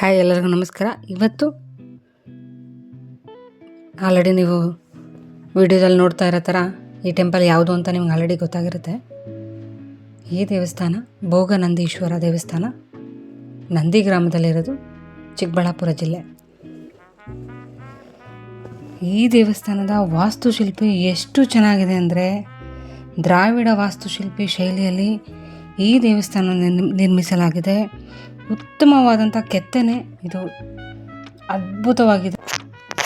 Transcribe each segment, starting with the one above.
Hi ಎಲ್ಲರಿಗೂ ನಮಸ್ಕಾರ. ಇವತ್ತು ಆಲ್ರೆಡಿ ನೀವು ವಿಡಿಯೋದಲ್ಲಿ ನೋಡ್ತಾ ಇರೋ ಥರ ಈ ಟೆಂಪಲ್ ಯಾವುದು ಅಂತ ನಿಮ್ಗೆ ಆಲ್ರೆಡಿ ಗೊತ್ತಾಗಿರುತ್ತೆ. ಈ ದೇವಸ್ಥಾನ ಭೋಗನಂದೀಶ್ವರ ದೇವಸ್ಥಾನ ನಂದಿ ಗ್ರಾಮದಲ್ಲಿರೋದು ಚಿಕ್ಕಬಳ್ಳಾಪುರ ಜಿಲ್ಲೆ. ಈ ದೇವಸ್ಥಾನದ ವಾಸ್ತುಶಿಲ್ಪಿ ಎಷ್ಟು ಚೆನ್ನಾಗಿದೆ ಅಂದರೆ ದ್ರಾವಿಡ ವಾಸ್ತುಶಿಲ್ಪಿ ಶೈಲಿಯಲ್ಲಿ ಈ ದೇವಸ್ಥಾನ ನಿರ್ಮ್- ನಿರ್ಮಿಸಲಾಗಿದೆ. ಉತ್ತಮವಾದಂಥ ಕೆತ್ತನೆ. ಇದು ಅದ್ಭುತವಾಗಿದೆ.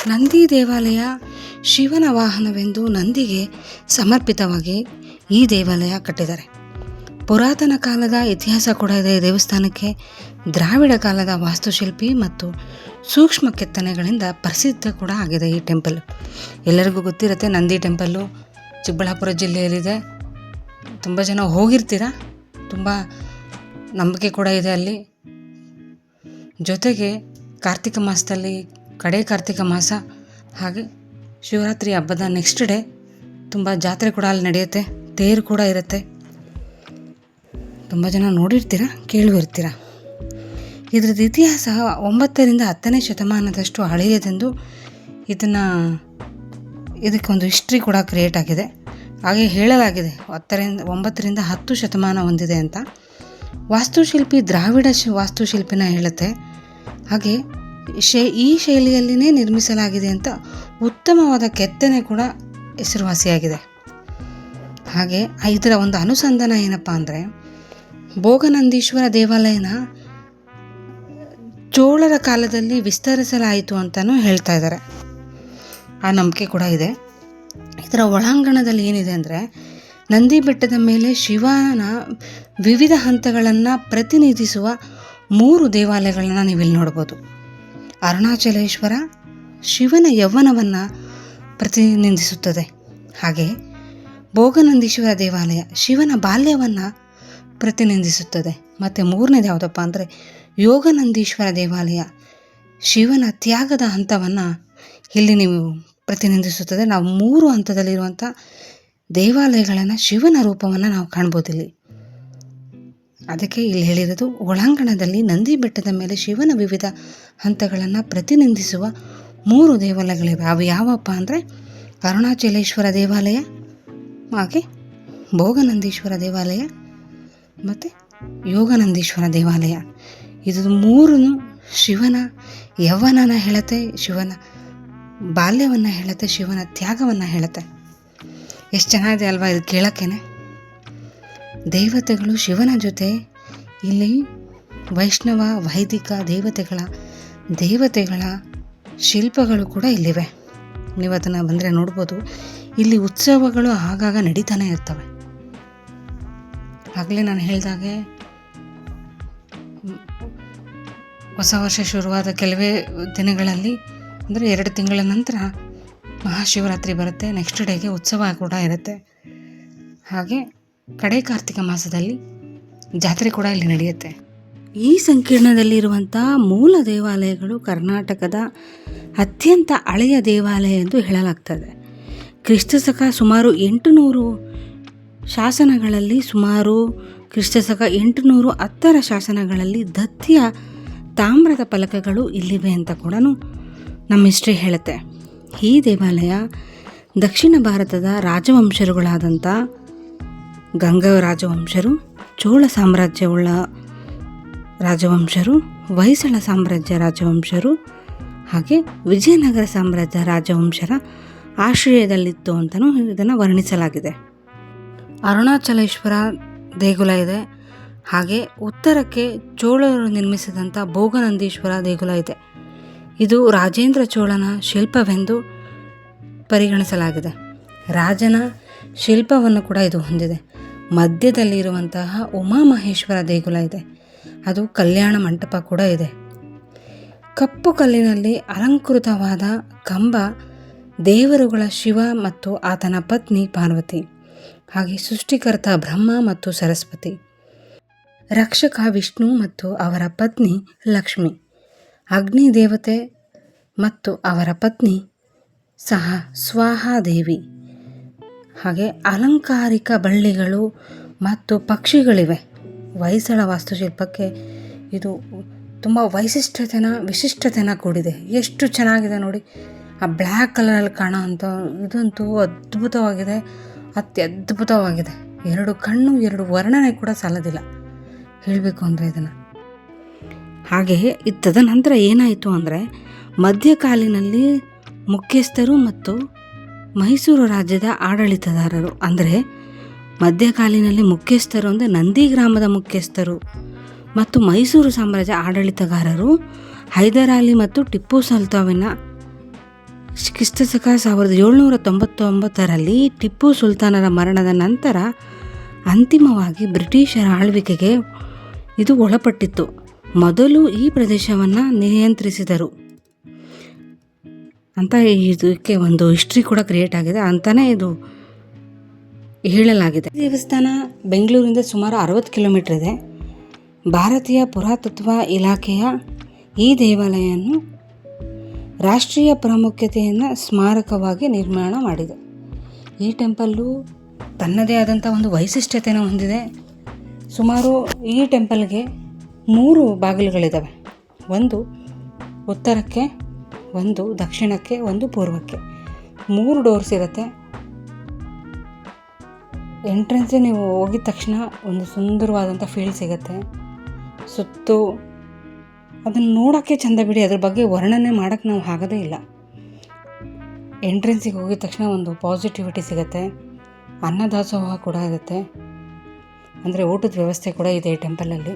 ನಂದಿ ದೇವಾಲಯ ಶಿವನ ವಾಹನವೆಂದು ನಂದಿಗೆ ಸಮರ್ಪಿತವಾಗಿ ಈ ದೇವಾಲಯ ಕಟ್ಟಿದ್ದಾರೆ. ಪುರಾತನ ಕಾಲದ ಇತಿಹಾಸ ಕೂಡ ಇದೆ. ದೇವಸ್ಥಾನಕ್ಕೆ ದ್ರಾವಿಡ ಕಾಲದ ವಾಸ್ತುಶಿಲ್ಪಿ ಮತ್ತು ಸೂಕ್ಷ್ಮ ಕೆತ್ತನೆಗಳಿಂದ ಪ್ರಸಿದ್ಧ ಕೂಡ ಆಗಿದೆ ಈ ಟೆಂಪಲ್. ಎಲ್ಲರಿಗೂ ಗೊತ್ತಿರುತ್ತೆ, ನಂದಿ ಟೆಂಪಲ್ಲು ಚಿಕ್ಕಬಳ್ಳಾಪುರ ಜಿಲ್ಲೆಯಲ್ಲಿದೆ. ತುಂಬ ಜನ ಹೋಗಿರ್ತೀರ? ತುಂಬ ನಂಬಿಕೆ ಕೂಡ ಇದೆ ಅಲ್ಲಿ. ಜೊತೆಗೆ ಕಾರ್ತಿಕ ಮಾಸದಲ್ಲಿ ಕಡೆ ಕಾರ್ತಿಕ ಮಾಸ, ಹಾಗೆ ಶಿವರಾತ್ರಿ ಹಬ್ಬದ ನೆಕ್ಸ್ಟ್ ಡೇ ತುಂಬ ಜಾತ್ರೆ ಕೂಡ ಅಲ್ಲಿ ನಡೆಯುತ್ತೆ, ತೇರು ಕೂಡ ಇರುತ್ತೆ. ತುಂಬ ಜನ ನೋಡಿರ್ತೀರ ಕೇಳಿರ್ತೀರ ಇದ್ರದ್ದು ಇತಿಹಾಸ ಒಂಬತ್ತರಿಂದ ಹತ್ತನೇ ಶತಮಾನದಷ್ಟು ಹಳೆಯದೆಂದು ಇದನ್ನು ಇದಕ್ಕೊಂದು ಹಿಸ್ಟ್ರಿ ಕೂಡ ಕ್ರಿಯೇಟ್ ಆಗಿದೆ. ಹಾಗೆ ಹೇಳಲಾಗಿದೆ, ಹತ್ತರಿಂದ ಒಂಬತ್ತರಿಂದ ಹತ್ತು ಶತಮಾನ ಹೊಂದಿದೆ ಅಂತ. ವಾಸ್ತುಶಿಲ್ಪಿ ದ್ರಾವಿಡ ಶಿ, ವಾಸ್ತುಶಿಲ್ಪಿನ ಹೇಳುತ್ತೆ ಹಾಗೆ ಶೈ, ಈ ಶೈಲಿಯಲ್ಲಿನೇ ನಿರ್ಮಿಸಲಾಗಿದೆ ಅಂತ ಉತ್ತಮವಾದ ಕೆತ್ತನೆ ಕೂಡ ಹೆಸರುವಾಸಿಯಾಗಿದೆ. ಹಾಗೆ ಇದರ ಒಂದು ಅನುಸಂಧಾನ ಏನಪ್ಪ ಅಂದರೆ ಭೋಗನಂದೀಶ್ವರ ದೇವಾಲಯನ ಚೋಳರ ಕಾಲದಲ್ಲಿ ವಿಸ್ತರಿಸಲಾಯಿತು ಅಂತಲೂ ಹೇಳ್ತಾ ಇದ್ದಾರೆ. ಆ ನಂಬಿಕೆ ಕೂಡ ಇದೆ. ಇದರ ಒಳಾಂಗಣದಲ್ಲಿ ಏನಿದೆ ಅಂದರೆ ನಂದಿ ಬೆಟ್ಟದ ಮೇಲೆ ಶಿವನ ವಿವಿಧ ಹಂತಗಳನ್ನು ಪ್ರತಿನಿಧಿಸುವ ಮೂರು ದೇವಾಲಯಗಳನ್ನು ನೀವಿಲ್ಲಿ ನೋಡ್ಬೋದು. ಅರುಣಾಚಲೇಶ್ವರ ಶಿವನ ಯೌವನವನ್ನು ಪ್ರತಿನಿಧಿಸುತ್ತದೆ. ಹಾಗೆ ಭೋಗನಂದೀಶ್ವರ ದೇವಾಲಯ ಶಿವನ ಬಾಲ್ಯವನ್ನು ಪ್ರತಿನಿಧಿಸುತ್ತದೆ. ಮತ್ತು ಮೂರನೇದು ಯಾವುದಪ್ಪ ಅಂದರೆ ಯೋಗನಂದೀಶ್ವರ ದೇವಾಲಯ ಶಿವನ ತ್ಯಾಗದ ಹಂತವನ್ನು ಇಲ್ಲಿ ನೀವು ಪ್ರತಿನಿಧಿಸುತ್ತದೆ. ನಾವು ಮೂರು ಹಂತದಲ್ಲಿರುವಂಥ ದೇವಾಲಯಗಳನ್ನು ಶಿವನ ರೂಪವನ್ನು ನಾವು ಕಾಣ್ಬೋದಿಲ್ಲಿ. ಅದಕ್ಕೆ ಇಲ್ಲಿ ಹೇಳಿರೋದು ಒಳಾಂಗಣದಲ್ಲಿ ನಂದಿ ಬೆಟ್ಟದ ಮೇಲೆ ಶಿವನ ವಿವಿಧ ಹಂತಗಳನ್ನು ಪ್ರತಿನಿಧಿಸುವ ಮೂರು ದೇವಾಲಯಗಳಿವೆ. ಅವು ಯಾವಪ್ಪ ಅಂದರೆ ಅರುಣಾಚಲೇಶ್ವರ ದೇವಾಲಯ, ಹಾಗೆ ಭೋಗನಂದೀಶ್ವರ ದೇವಾಲಯ ಮತ್ತು ಯೋಗನಂದೀಶ್ವರ ದೇವಾಲಯ. ಇದು ಮೂರೂ ಶಿವನ ಯೌವನನ ಹೇಳುತ್ತೆ, ಶಿವನ ಬಾಲ್ಯವನ್ನು ಹೇಳುತ್ತೆ, ಶಿವನ ತ್ಯಾಗವನ್ನು ಹೇಳುತ್ತೆ. ಎಷ್ಟು ಚೆನ್ನಾಗಿದೆ ಅಲ್ವಾ ಇದು ಕೇಳೋಕ್ಕೇನೆ. ದೇವತೆಗಳು ಶಿವನ ಜೊತೆ, ಇಲ್ಲಿ ವೈಷ್ಣವ, ವೈದಿಕ ದೇವತೆಗಳ ದೇವತೆಗಳ ಶಿಲ್ಪಗಳು ಕೂಡ ಇಲ್ಲಿವೆ. ನೀವು ಅದನ್ನು ಬಂದರೆ ನೋಡ್ಬೋದು. ಇಲ್ಲಿ ಉತ್ಸವಗಳು ಆಗಾಗ ನಡೀತಾನೆ ಇರ್ತವೆ. ಆಗಲೇ ನಾನು ಹೇಳಿದಾಗೆ, ಹೊಸ ವರ್ಷ ಶುರುವಾದ ಕೆಲವೇ ದಿನಗಳಲ್ಲಿ, ಅಂದರೆ ಎರಡು ತಿಂಗಳ ನಂತರ ಮಹಾಶಿವರಾತ್ರಿ ಬರುತ್ತೆ ನೆಕ್ಸ್ಟ್ ಡೇಗೆ ಉತ್ಸವ ಕೂಡ ಇರುತ್ತೆ. ಹಾಗೆ ಕಡೆ ಕಾರ್ತಿಕ ಮಾಸದಲ್ಲಿ ಜಾತ್ರೆ ಕೂಡ ಇಲ್ಲಿ ನಡೆಯುತ್ತೆ. ಈ ಸಂಕೀರ್ಣದಲ್ಲಿರುವಂಥ ಮೂಲ ದೇವಾಲಯಗಳು ಕರ್ನಾಟಕದ ಅತ್ಯಂತ ಹಳೆಯ ದೇವಾಲಯ ಎಂದು ಹೇಳಲಾಗ್ತದೆ. ಕ್ರಿಸ್ತಶಕ ಸುಮಾರು ಎಂಟುನೂರು ಶಾಸನಗಳಲ್ಲಿ ಸುಮಾರು ಕ್ರಿಸ್ತಶಕ ಎಂಟುನೂರು ಹತ್ತರ ಶಾಸನಗಳಲ್ಲಿ ದತ್ತಿಯ ತಾಮ್ರದ ಫಲಕಗಳು ಇಲ್ಲಿವೆ ಅಂತ ಕೂಡ ನಮ್ಮ ಹಿಸ್ಟ್ರಿ ಹೇಳುತ್ತೆ. ಈ ದೇವಾಲಯ ದಕ್ಷಿಣ ಭಾರತದ ರಾಜವಂಶರುಗಳಾದಂಥ ಗಂಗ ರಾಜವಂಶರು ಚೋಳ ಸಾಮ್ರಾಜ್ಯವುಳ್ಳ ರಾಜವಂಶರು, ಹೊಯ್ಸಳ ಸಾಮ್ರಾಜ್ಯ ರಾಜವಂಶರು ಹಾಗೆ ವಿಜಯನಗರ ಸಾಮ್ರಾಜ್ಯ ರಾಜವಂಶರ ಆಶ್ರಯದಲ್ಲಿತ್ತು ಅಂತಲೂ ಇದನ್ನು ವರ್ಣಿಸಲಾಗಿದೆ. ಅರುಣಾಚಲೇಶ್ವರ ದೇಗುಲ ಇದೆ. ಹಾಗೆ ಉತ್ತರಕ್ಕೆ ಚೋಳರು ನಿರ್ಮಿಸಿದಂಥ ಭೋಗನಂದೀಶ್ವರ ದೇಗುಲ ಇದೆ. ಇದು ರಾಜೇಂದ್ರ ಚೋಳನ ಶಿಲ್ಪವೆಂದು ಪರಿಗಣಿಸಲಾಗಿದೆ. ರಾಜನ ಶಿಲ್ಪವನ್ನು ಕೂಡ ಇದು ಹೊಂದಿದೆ. ಮಧ್ಯದಲ್ಲಿರುವಂತಹ ಉಮಾಮಹೇಶ್ವರ ದೇಗುಲ ಇದೆ. ಅದು ಕಲ್ಯಾಣ ಮಂಟಪ ಕೂಡ ಇದೆ. ಕಪ್ಪು ಕಲ್ಲಿನಲ್ಲಿ ಅಲಂಕೃತವಾದ ಕಂಬ ದೇವರುಗಳ ಶಿವ ಮತ್ತು ಆತನ ಪತ್ನಿ ಪಾರ್ವತಿ, ಹಾಗೆ ಸೃಷ್ಟಿಕರ್ತ ಬ್ರಹ್ಮ ಮತ್ತು ಸರಸ್ವತಿ, ರಕ್ಷಕ ವಿಷ್ಣು ಮತ್ತು ಅವರ ಪತ್ನಿ ಲಕ್ಷ್ಮಿ, ಅಗ್ನಿ ದೇವತೆ ಮತ್ತು ಅವರ ಪತ್ನಿ ಸಹ ಸ್ವಾಹಾದೇವಿ ಹಾಗೆ ಅಲಂಕಾರಿಕ ಬಳ್ಳಿಗಳು ಮತ್ತು ಪಕ್ಷಿಗಳಿವೆ. ಹೊಯ್ಸಳ ವಾಸ್ತುಶಿಲ್ಪಕ್ಕೆ ಇದು ತುಂಬ ವೈಶಿಷ್ಟ್ಯತೆನ ವಿಶಿಷ್ಟತೆನ ಕೂಡಿದೆ. ಎಷ್ಟು ಚೆನ್ನಾಗಿದೆ ನೋಡಿ. ಆ ಬ್ಲ್ಯಾಕ್ ಕಲರಲ್ಲಿ ಕಾಣೋ ಅಂಥ ಇದಂತೂ ಅದ್ಭುತವಾಗಿದೆ, ಅತ್ಯದ್ಭುತವಾಗಿದೆ. ಎರಡು ಕಣ್ಣು, ಎರಡು ವರ್ಣನೆ ಕೂಡ ಸಾಲೋದಿಲ್ಲ. ಹೇಳಬೇಕು ಅಂದರೆ ಇದನ್ನು. ಹಾಗೆ ಇದ್ದದ ತದನಂತರ ಏನಾಯಿತು ಅಂದರೆ ಮಧ್ಯಕಾಲಿನಲ್ಲಿ ಮುಖ್ಯಸ್ಥರು ಮತ್ತು ಮೈಸೂರು ರಾಜ್ಯದ ಆಡಳಿತದಾರರು ಅಂದರೆ ಮಧ್ಯಕಾಲಿನಲ್ಲಿ ಮುಖ್ಯಸ್ಥರು ಅಂದರೆ ನಂದಿ ಗ್ರಾಮದ ಮುಖ್ಯಸ್ಥರು. ಮತ್ತು ಮೈಸೂರು ಸಾಮ್ರಾಜ್ಯ ಆಡಳಿತಗಾರರು ಹೈದರಾಲಿ ಮತ್ತು ಟಿಪ್ಪು ಸುಲ್ತಾವಿನ ಕ್ರಿಸ್ತಶಕ ಸಾವಿರದ ಏಳ್ನೂರ ತೊಂಬತ್ತೊಂಬತ್ತರಲ್ಲಿ ಟಿಪ್ಪು ಸುಲ್ತಾನರ ಮರಣದ ನಂತರ ಅಂತಿಮವಾಗಿ ಬ್ರಿಟಿಷರ ಆಳ್ವಿಕೆಗೆ ಇದು ಒಳಪಟ್ಟಿತ್ತು. ಮೊದಲು ಈ ಪ್ರದೇಶವನ್ನು ನಿಯಂತ್ರಿಸಿದರು. ಅಂತ ಇದಕ್ಕೆ ಒಂದು ಹಿಸ್ಟ್ರಿ ಕೂಡ ಕ್ರಿಯೇಟ್ ಆಗಿದೆ ಅಂತಲೇ ಇದು ಹೇಳಲಾಗಿದೆ. ದೇವಸ್ಥಾನ ಬೆಂಗಳೂರಿಂದ ಸುಮಾರು ಅರವತ್ತು ಕಿಲೋಮೀಟರ್ ಇದೆ. ಭಾರತೀಯ ಪುರಾತತ್ವ ಇಲಾಖೆಯ ಈ ದೇವಾಲಯವನ್ನು ರಾಷ್ಟ್ರೀಯ ಪ್ರಾಮುಖ್ಯತೆಯನ್ನು ಸ್ಮಾರಕವಾಗಿ ನಿರ್ಮಾಣ ಮಾಡಿದೆ. ಈ ಟೆಂಪಲ್ಲು ತನ್ನದೇ ಆದಂಥ ಒಂದು ವೈಶಿಷ್ಟ್ಯತೆಯನ್ನು ಹೊಂದಿದೆ. ಸುಮಾರು ಈ ಟೆಂಪಲ್ಗೆ ಮೂರು ಬಾಗಿಲುಗಳಿದ್ದಾವೆ ಒಂದು ಉತ್ತರಕ್ಕೆ ಒಂದು ದಕ್ಷಿಣಕ್ಕೆ, ಒಂದು ಪೂರ್ವಕ್ಕೆ. ಮೂರು ಡೋರ್ಸ್ ಇರುತ್ತೆ. ಎಂಟ್ರೆನ್ಸೇ ನೀವು ಹೋಗಿದ ತಕ್ಷಣ ಒಂದು ಸುಂದರವಾದಂಥ ಫೀಲ್ ಸಿಗುತ್ತೆ. ಸುತ್ತು, ಅದನ್ನು ನೋಡೋಕ್ಕೆ ಚಂದ ಬಿಡಿ. ಅದ್ರ ಬಗ್ಗೆ ವರ್ಣನೆ ಮಾಡೋಕ್ಕೆ ನಾವು ಆಗೋದೇ ಇಲ್ಲ. ಎಂಟ್ರೆನ್ಸಿಗೆ ಹೋಗಿದ ತಕ್ಷಣ ಒಂದು ಪಾಸಿಟಿವಿಟಿ ಸಿಗುತ್ತೆ. ಅನ್ನದಾಸೋಹ ಕೂಡ ಇರುತ್ತೆ. ಅಂದರೆ ಊಟದ ವ್ಯವಸ್ಥೆ ಕೂಡ ಇದೆ ಟೆಂಪಲಲ್ಲಿ.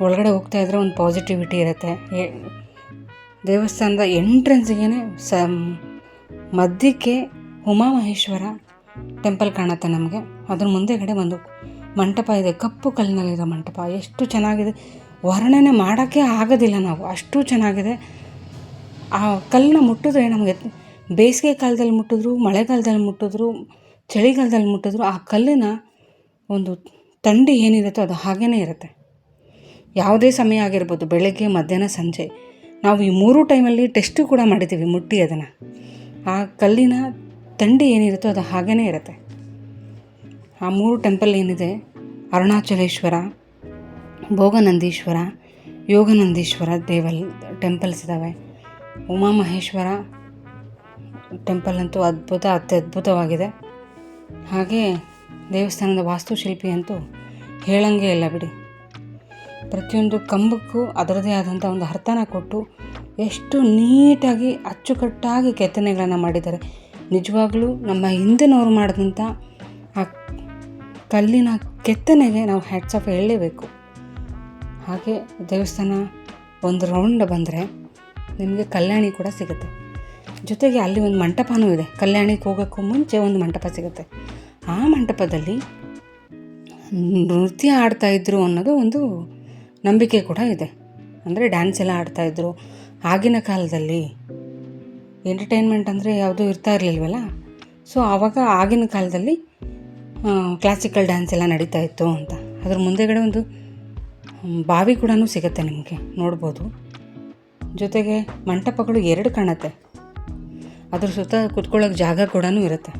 ಒಳಗಡೆ ಹೋಗ್ತಾ ಇದ್ರೆ ಒಂದು ಪಾಸಿಟಿವಿಟಿ ಇರುತ್ತೆ. ದೇವಸ್ಥಾನದ ಎಂಟ್ರೆನ್ಸಿಗೆ ಸ ಮಧ್ಯಕ್ಕೆ ಉಮಾಮಹೇಶ್ವರ ಟೆಂಪಲ್ ಕಾಣುತ್ತೆ ನಮಗೆ. ಅದ್ರ ಮುಂದೆಗಡೆ ಒಂದು ಮಂಟಪ ಇದೆ, ಕಪ್ಪು ಕಲ್ಲಿನಲ್ಲಿರೋ ಮಂಟಪ. ಎಷ್ಟು ಚೆನ್ನಾಗಿದೆ. ವರ್ಣನೆ ಮಾಡೋಕ್ಕೆ ಆಗೋದಿಲ್ಲ ನಾವು, ಅಷ್ಟು ಚೆನ್ನಾಗಿದೆ. ಆ ಕಲ್ಲನ್ನ ಮುಟ್ಟಿದ್ರೆ ನಮಗೆ ಬೇಸಿಗೆ ಕಾಲದಲ್ಲಿ ಮುಟ್ಟಿದ್ರು, ಮಳೆಗಾಲದಲ್ಲಿ ಮುಟ್ಟಿದ್ರು, ಚಳಿಗಾಲದಲ್ಲಿ ಮುಟ್ಟಿದ್ರು, ಆ ಕಲ್ಲಿನ ಒಂದು ತಂಡಿ ಏನಿರುತ್ತೋ ಅದು ಹಾಗೇ ಇರುತ್ತೆ. ಯಾವುದೇ ಸಮಯ ಆಗಿರ್ಬೋದು, ಬೆಳಗ್ಗೆ, ಮಧ್ಯಾಹ್ನ, ಸಂಜೆ. ನಾವು ಈ ಮೂರು ಟೈಮಲ್ಲಿ ಟೆಸ್ಟು ಕೂಡ ಮಾಡಿದ್ದೀವಿ ಮುಟ್ಟಿ ಅದನ್ನು. ಆ ಕಲ್ಲಿನ ತಂಡಿ ಏನಿರುತ್ತೋ ಅದು ಹಾಗೇ ಇರುತ್ತೆ. ಆ ಮೂರು ಟೆಂಪಲ್ ಏನಿದೆ? ಅರುಣಾಚಲೇಶ್ವರ, ಭೋಗನಂದೀಶ್ವರ, ಯೋಗನಂದೀಶ್ವರ ದೇವಲ್, ಟೆಂಪಲ್ಸ್ ಇದ್ದಾವೆ ಉಮಾಮಹೇಶ್ವರ ಟೆಂಪಲ್ ಅಂತೂ ಅದ್ಭುತ ಅತ್ಯದ್ಭುತವಾಗಿದೆ ಹಾಗೆ ದೇವಸ್ಥಾನದ ವಾಸ್ತುಶಿಲ್ಪಿ ಅಂತೂ ಹೇಳಂಗೆ ಇಲ್ಲ ಬಿಡಿ. ಪ್ರತಿಯೊಂದು ಕಂಬಕ್ಕೂ ಅದರದೇ ಆದಂಥ ಒಂದು ಅರ್ಥನ ಕೊಟ್ಟು ಎಷ್ಟು ನೀಟಾಗಿ ಅಚ್ಚುಕಟ್ಟಾಗಿ ಕೆತ್ತನೆಗಳನ್ನು ಮಾಡಿದ್ದಾರೆ. ನಿಜವಾಗ್ಲೂ ನಮ್ಮ ಹಿಂದಿನವರು ಮಾಡಿದಂಥ ಆ ಕಲ್ಲಿನ ಕೆತ್ತನೆಗೆ ನಾವು ಹ್ಯಾಟ್ಸ್ ಆಫ್ ಹೇಳಲೇಬೇಕು. ಹಾಗೆ ದೇವಸ್ಥಾನ ಒಂದು ರೌಂಡ್ ಬಂದರೆ ನಿಮಗೆ ಕಲ್ಯಾಣಿ ಕೂಡ ಸಿಗುತ್ತೆ. ಜೊತೆಗೆ ಅಲ್ಲಿ ಒಂದು ಮಂಟಪನೂ ಇದೆ. ಕಲ್ಯಾಣಿಗೆ ಹೋಗೋಕ್ಕೂ ಮುಂಚೆ ಒಂದು ಮಂಟಪ ಸಿಗುತ್ತೆ. ಆ ಮಂಟಪದಲ್ಲಿ ನೃತ್ಯ ಆಡ್ತಾಯಿದ್ರು ಅನ್ನೋದು ಒಂದು ನಂಬಿಕೆ ಕೂಡ ಇದೆ. ಅಂದರೆ ಡ್ಯಾನ್ಸ್ ಎಲ್ಲ ಆಡ್ತಾಯಿದ್ರು ಆಗಿನ ಕಾಲದಲ್ಲಿ ಎಂಟರ್ಟೈನ್ಮೆಂಟ್ ಅಂದರೆ ಯಾವುದೂ ಇರ್ತಾ ಇರಲಿಲ್ವಲ್ಲ? ಸೊ ಆವಾಗ ಆಗಿನ ಕಾಲದಲ್ಲಿ ಕ್ಲಾಸಿಕಲ್ ಡ್ಯಾನ್ಸ್ ಎಲ್ಲ ನಡೀತಾ ಇತ್ತು ಅಂತ. ಅದ್ರ ಮುಂದೆಗಡೆ ಒಂದು ಬಾವಿ ಕೂಡ ಸಿಗುತ್ತೆ ನಿಮಗೆ, ನೋಡ್ಬೋದು. ಜೊತೆಗೆ ಮಂಟಪಗಳು ಎರಡು ಕಾಣುತ್ತೆ. ಅದ್ರ ಸುತ್ತ ಕುತ್ಕೊಳ್ಳೋಕೆ ಜಾಗ ಕೂಡ ಇರುತ್ತೆ.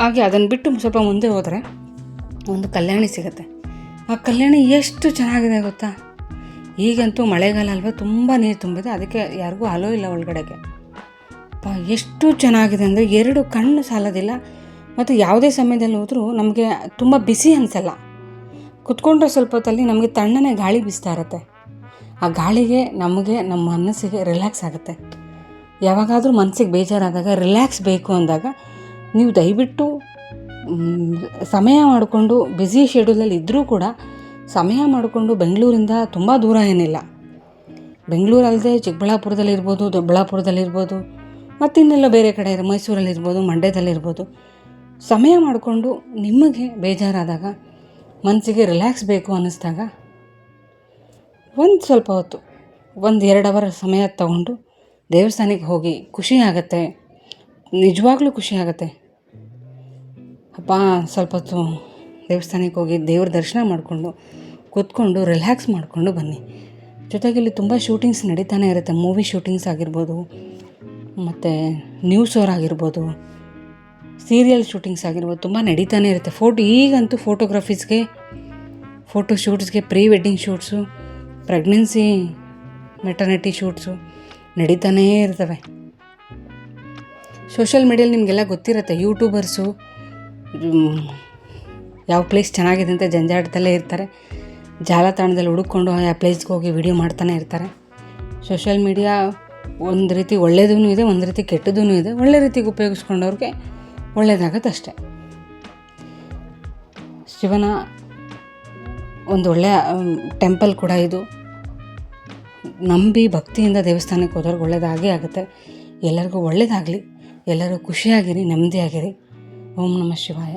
ಹಾಗೆ ಅದನ್ನು ಬಿಟ್ಟು ಸ್ವಲ್ಪ ಮುಂದೆ ಹೋದರೆ ಒಂದು ಕಲ್ಯಾಣಿ ಸಿಗುತ್ತೆ. ಆ ಕಲ್ಯಾಣಿ ಎಷ್ಟು ಚೆನ್ನಾಗಿದೆ ಗೊತ್ತಾ? ಈಗಂತೂ ಮಳೆಗಾಲ ಅಲ್ವಾ, ತುಂಬ ನೀರು ತುಂಬಿದೆ, ಅದಕ್ಕೆ ಯಾರಿಗೂ ಅಲೋ ಇಲ್ಲ ಒಳಗಡೆಗೆ. ಎಷ್ಟು ಚೆನ್ನಾಗಿದೆ ಅಂದರೆ ಎರಡು ಕಣ್ಣು ಸಾಲೋದಿಲ್ಲ. ಮತ್ತು ಯಾವುದೇ ಸಮಯದಲ್ಲಿ ಹೋದರೂ ನಮಗೆ ತುಂಬ ಬಿಸಿ ಅನಿಸಲ್ಲ. ಕುತ್ಕೊಂಡ್ರೆ ಸ್ವಲ್ಪ ಹೊತ್ತಲ್ಲಿ ನಮಗೆ ತಣ್ಣನೆ ಗಾಳಿ ಬೀಸ್ತಾ ಇರುತ್ತೆ. ಆ ಗಾಳಿಗೆ ನಮಗೆ, ನಮ್ಮ ಮನಸ್ಸಿಗೆ ರಿಲ್ಯಾಕ್ಸ್ ಆಗುತ್ತೆ. ಯಾವಾಗಾದರೂ ಮನಸ್ಸಿಗೆ ಬೇಜಾರಾದಾಗ ರಿಲ್ಯಾಕ್ಸ್ ಬೇಕು ಅಂದಾಗ ನೀವು ದಯವಿಟ್ಟು ಸಮಯ ಮಾಡಿಕೊಂಡು ಬ್ಯುಸಿ ಶೆಡ್ಯೂಲಲ್ಲಿ ಇದ್ದರೂ ಕೂಡ ಸಮಯ ಮಾಡಿಕೊಂಡು ಬೆಂಗಳೂರಿಂದ ತುಂಬ ದೂರ ಏನಿಲ್ಲ. ಬೆಂಗಳೂರಲ್ಲದೆ ಚಿಕ್ಕಬಳ್ಳಾಪುರದಲ್ಲಿರ್ಬೋದು ದೊಡ್ಡಬಳ್ಳಾಪುರದಲ್ಲಿರ್ಬೋದು ಮತ್ತಿನ್ನೆಲ್ಲ ಬೇರೆ ಕಡೆ ಮೈಸೂರಲ್ಲಿರ್ಬೋದು ಮಂಡ್ಯದಲ್ಲಿರ್ಬೋದು ಸಮಯ ಮಾಡಿಕೊಂಡು ನಿಮಗೆ ಬೇಜಾರಾದಾಗ ಮನಸ್ಸಿಗೆ ರಿಲ್ಯಾಕ್ಸ್ ಬೇಕು ಅನ್ನಿಸ್ದಾಗ ಒಂದು ಸ್ವಲ್ಪ ಹೊತ್ತು, ಒಂದು ಎರಡು ಅವರ್ ಸಮಯ ತಗೊಂಡು ದೇವಸ್ಥಾನಕ್ಕೆ ಹೋಗಿ ಖುಷಿ ನಿಜವಾಗ್ಲೂ ಖುಷಿ ಅಪ್ಪ, ಸ್ವಲ್ಪ ಹೊತ್ತು ದೇವಸ್ಥಾನಕ್ಕೆ ಹೋಗಿ ದೇವ್ರ ದರ್ಶನ ಮಾಡಿಕೊಂಡು ಕೂತ್ಕೊಂಡು ರಿಲ್ಯಾಕ್ಸ್ ಮಾಡಿಕೊಂಡು ಬನ್ನಿ. ಜೊತೆಗೆ ಇಲ್ಲಿ ತುಂಬ ಶೂಟಿಂಗ್ಸ್ ನಡೀತಾನೆ ಇರುತ್ತೆ. ಮೂವಿ ಶೂಟಿಂಗ್ಸ್ ಆಗಿರ್ಬೋದು, ಮತ್ತು ನ್ಯೂಸ್ ಅವರ್ ಆಗಿರ್ಬೋದು ಸೀರಿಯಲ್ ಶೂಟಿಂಗ್ಸ್ ಆಗಿರ್ಬೋದು ತುಂಬ ನಡೀತಾನೆ ಇರುತ್ತೆ. ಫೋಟೋ ಈಗಂತೂ ಫೋಟೋಗ್ರಫೀಸ್ಗೆ photo ಶೂಟ್ಸ್ಗೆ pre wedding shoots pregnancy maternity shoots ನಡೀತಾನೇ ಇರ್ತವೆ. ಸೋಷಿಯಲ್ ಮೀಡಿಯಲ್ಲಿ ನಿಮಗೆಲ್ಲ ಗೊತ್ತಿರುತ್ತೆ ಯೂಟ್ಯೂಬರ್ಸು ಯಾವ ಪ್ಲೇಸ್ ಚೆನ್ನಾಗಿದೆ ಅಂತ ಜಂಜಾಟದಲ್ಲೇ ಇರ್ತಾರೆ. ಜಾಲತಾಣದಲ್ಲಿ ಹುಡುಕೊಂಡು ಆ ಪ್ಲೇಸ್ಗೆ ಹೋಗಿ ವಿಡಿಯೋ ಮಾಡ್ತಾನೆ ಇರ್ತಾರೆ. ಸೋಷಿಯಲ್ ಮೀಡಿಯಾ ಒಂದು ರೀತಿ ಒಳ್ಳೆಯದೂ ಇದೆ, ಒಂದು ರೀತಿ ಕೆಟ್ಟದೂ ಇದೆ. ಒಳ್ಳೆ ರೀತಿಗೆ ಉಪಯೋಗಿಸ್ಕೊಂಡವ್ರಿಗೆ ಒಳ್ಳೆಯದಾಗತ್ತೆ ಅಷ್ಟೆ. ಶಿವನ ಒಂದು ಒಳ್ಳೆಯ ಟೆಂಪಲ್ ಕೂಡ ಇದು. ನಂಬಿ ಭಕ್ತಿಯಿಂದ ದೇವಸ್ಥಾನಕ್ಕೆ ಹೋದವ್ರಿಗೆ ಒಳ್ಳೆಯದಾಗೇ ಆಗುತ್ತೆ. ಎಲ್ಲರಿಗೂ ಒಳ್ಳೆಯದಾಗಲಿ ಎಲ್ಲರೂ ಖುಷಿಯಾಗಿರಿ, ನೆಮ್ಮದಿಯಾಗಿರಿ. ఓం నమ శివాయ